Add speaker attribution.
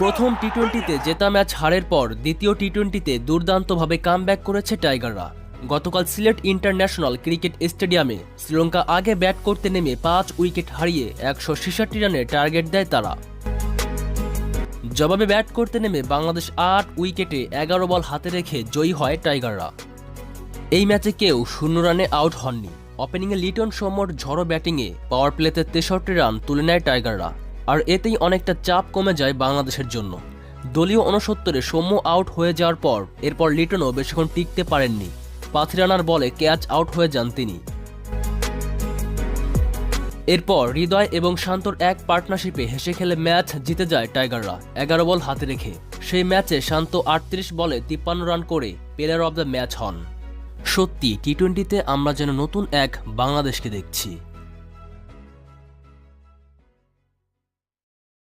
Speaker 1: প্রথম টি টোয়েন্টিতে জেতা ম্যাচ হারের পর দ্বিতীয় টি টোয়েন্টিতে দুর্দান্তভাবে কামব্যাক করেছে টাইগাররা গতকাল সিলেট ইন্টারন্যাশনাল ক্রিকেট স্টেডিয়ামে শ্রীলঙ্কা আগে ব্যাট করতে নেমে পাঁচ উইকেট হারিয়ে একশো ছেষট্টি রানে টার্গেট দেয় তারা। জবাবে ব্যাট করতে নেমে বাংলাদেশ আট উইকেটে এগারো বল হাতে রেখে জয়ী হয় টাইগাররা এই ম্যাচে কেউ শূন্য রানে আউট হননি। ওপেনিংয়ে লিটন সৌম্যর ঝড়ো ব্যাটিংয়ে পাওয়ার প্লেতে তেষট্টি রান তুলে নেয় টাইগাররা আর এতেই অনেকটা চাপ কমে যায় বাংলাদেশের জন্য। দলীয় অনসত্তরে সৌম্য আউট হয়ে যাওয়ার পর, এরপর লিটনও বেশিক্ষণ টিকতে পারেননি। পাঁচ রানার বলে ক্যাচ আউট হয়ে যান তিনি। এরপর হৃদয় এবং শান্তর এক পার্টনারশিপে হেসে খেলে ম্যাচ জিতে যায় টাইগাররা, এগারো বল হাতে রেখে। সেই ম্যাচে শান্ত আটত্রিশ বলে তিপ্পান্ন রান করে প্লেয়ার অব দ্য ম্যাচ হন। সত্যি টি টোয়েন্টিতে আমরা যেন নতুন এক বাংলাদেশকে দেখছি।